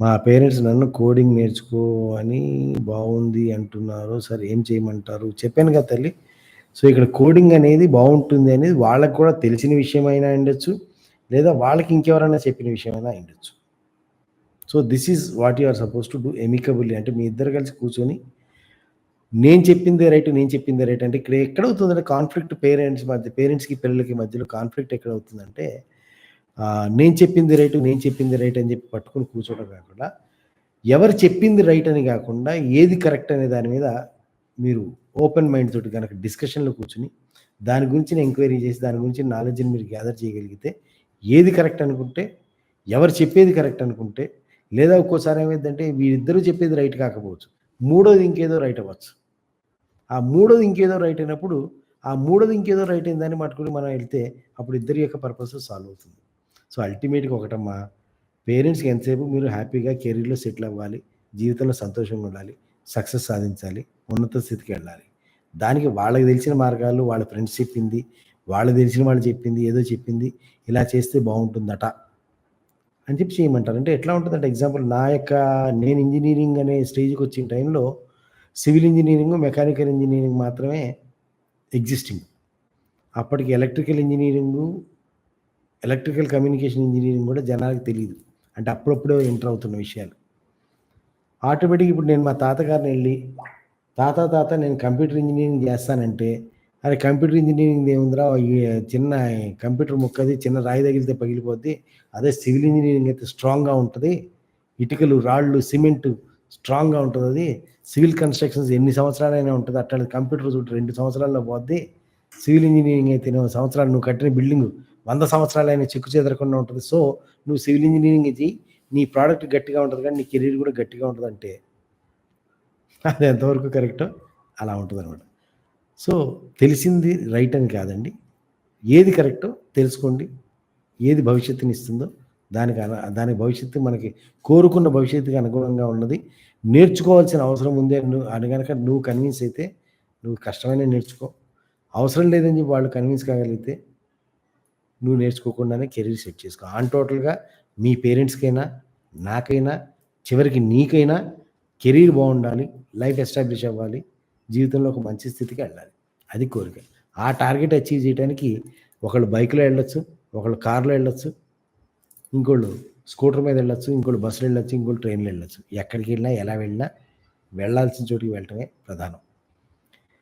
మా పేరెంట్స్ నన్ను కోడింగ్ నేర్చుకో అని బాగుంది అంటున్నారు. సరే ఏం చేయమంటారు? చెప్పాను కదా తల్లి. సో ఇక్కడ కోడింగ్ అనేది బాగుంటుంది అనేది వాళ్ళకు కూడా తెలిసిన విషయమైనా ఉండొచ్చు లేదా వాళ్ళకి ఇంకెవరైనా చెప్పిన విషయమైనా ఉండొచ్చు so this is what you are supposed to do amicably అంటే మీ ఇద్దరు కలిసి కూర్చొని నేను చెప్పిందే రైట్ నేను చెప్పిందే రైట్ అంటే ఇక్కడ ఎక్కడ అవుతుందంటే కాన్ఫ్లిక్ట్ పేరెంట్స్ మధ్య పేరెంట్స్కి పిల్లలకి మధ్యలో కాన్ఫ్లిక్ట్ ఎక్కడ అవుతుందంటే నేను చెప్పింది రైట్ నేను చెప్పింది రైట్ అని చెప్పి పట్టుకొని కూర్చోవడం కాకుండా ఎవరు చెప్పింది రైట్ అని కాకుండా ఏది కరెక్ట్ అనే దాని మీద మీరు ఓపెన్ మైండ్ తోటి కనుక డిస్కషన్లో కూర్చుని దాని గురించి ఎంక్వైరీ చేసి దాని గురించి నాలెడ్జ్ని మీరు గ్యాదర్ చేయగలిగితే ఏది కరెక్ట్ అనుకుంటే ఎవరు చెప్పేది కరెక్ట్ అనుకుంటే లేదా ఒక్కోసారి ఏమైందంటే వీరిద్దరూ చెప్పేది రైట్ కాకపోవచ్చు మూడోది ఇంకేదో రైట్ అవ్వచ్చు. ఆ మూడోది ఇంకేదో రైట్ అయినప్పుడు ఆ మూడోది ఇంకేదో రైట్ అయిందని పట్టుకుని మనం వెళ్తే అప్పుడు ఇద్దరి యొక్క పర్పస్ సాల్వ్ అవుతుంది. సో అల్టిమేట్గా ఒకటమ్మా పేరెంట్స్కి ఎంతసేపు మీరు హ్యాపీగా కెరీర్లో సెటిల్ అవ్వాలి జీవితంలో సంతోషంగా ఉండాలి సక్సెస్ సాధించాలి ఉన్నత స్థితికి వెళ్ళాలి. దానికి వాళ్ళకి తెలిసిన మార్గాలు వాళ్ళ ఫ్రెండ్స్ చెప్పింది వాళ్ళకి తెలిసిన వాళ్ళు చెప్పింది ఏదో చెప్పింది ఇలా చేస్తే బాగుంటుందట అని చెప్పి చేయమంటారు. అంటే ఎట్లా ఉంటుందంటే ఎగ్జాంపుల్ నా యొక్క నేను ఇంజనీరింగ్ అనే స్టేజ్కి వచ్చిన టైంలో సివిల్ ఇంజనీరింగ్ మెకానికల్ ఇంజనీరింగ్ మాత్రమే ఎగ్జిస్టింగ్ అప్పటికి electrical engineering electrical communication engineering కూడా జనాలకు తెలియదు అంటే అప్పుడప్పుడే ఎంటర్ అవుతున్న విషయాలు. ఆటోమేటిక్ ఇప్పుడు నేను మా తాతగారిని వెళ్ళి తాత తాత నేను కంప్యూటర్ ఇంజనీరింగ్ చేస్తానంటే అరే కంప్యూటర్ ఇంజనీరింగ్ ఏముందిరా? చిన్న కంప్యూటర్ ముక్కది చిన్న రాయి తగిలితే పగిలిపోద్ది. అదే సివిల్ ఇంజనీరింగ్ అయితే స్ట్రాంగ్గా ఉంటుంది. ఇటుకలు రాళ్ళు సిమెంట్ స్ట్రాంగ్గా ఉంటుంది అది. సివిల్ కన్స్ట్రక్షన్స్ ఎన్ని సంవత్సరాలైనా ఉంటుంది. అట్లా కంప్యూటర్ చూడు రెండు సంవత్సరాల్లో పోద్ది. సివిల్ ఇంజనీరింగ్ అయితే సంవత్సరాలు నువ్వు కట్టిన బిల్డింగ్ వంద సంవత్సరాలైనా చెక్కు చెదరకుండా ఉంటుంది. సో నువ్వు సివిల్ ఇంజనీరింగ్ ఇది నీ ప్రోడక్ట్ గట్టిగా ఉంటుంది కానీ నీ కెరీర్ కూడా గట్టిగా ఉంటుంది అంటే అది ఎంతవరకు కరెక్టో అలా ఉంటుంది అనమాట సో తెలిసింది రైట్ అని కాదండి. ఏది కరెక్టో తెలుసుకోండి. ఏది భవిష్యత్తుని ఇస్తుందో దానికి దాని భవిష్యత్తు మనకి కోరుకున్న భవిష్యత్తుకి అనుగుణంగా ఉన్నది. నేర్చుకోవాల్సిన అవసరం ఉంది అని నువ్వు అని కనుక నువ్వు కన్విన్స్ అయితే నువ్వు కష్టమైన నేర్చుకో. అవసరం లేదని చెప్పి వాళ్ళు కన్విన్స్ కాగలిగితే నువ్వు నేర్చుకోకుండానే కెరీర్ సెట్ చేసుకో. ఆన్ టోటల్గా మీ పేరెంట్స్కైనా నాకైనా చివరికి నీకైనా కెరీర్ బాగుండాలి లైఫ్ ఎస్టాబ్లిష్ అవ్వాలి జీవితంలో ఒక మంచి స్థితికి వెళ్ళాలి. అది కోరిక. ఆ టార్గెట్ అచీవ్ చేయడానికి ఒకళ్ళు బైక్లో వెళ్ళొచ్చు ఒకళ్ళు కార్లో వెళ్ళొచ్చు ఇంకోళ్ళు స్కూటర్ మీద వెళ్ళొచ్చు ఇంకోళ్ళు బస్సులో వెళ్ళొచ్చు ఇంకోళ్ళు ట్రైన్లో వెళ్ళొచ్చు. ఎక్కడికి వెళ్ళినా ఎలా వెళ్ళినా వెళ్ళాల్సిన చోటికి వెళ్ళటమే ప్రధానం.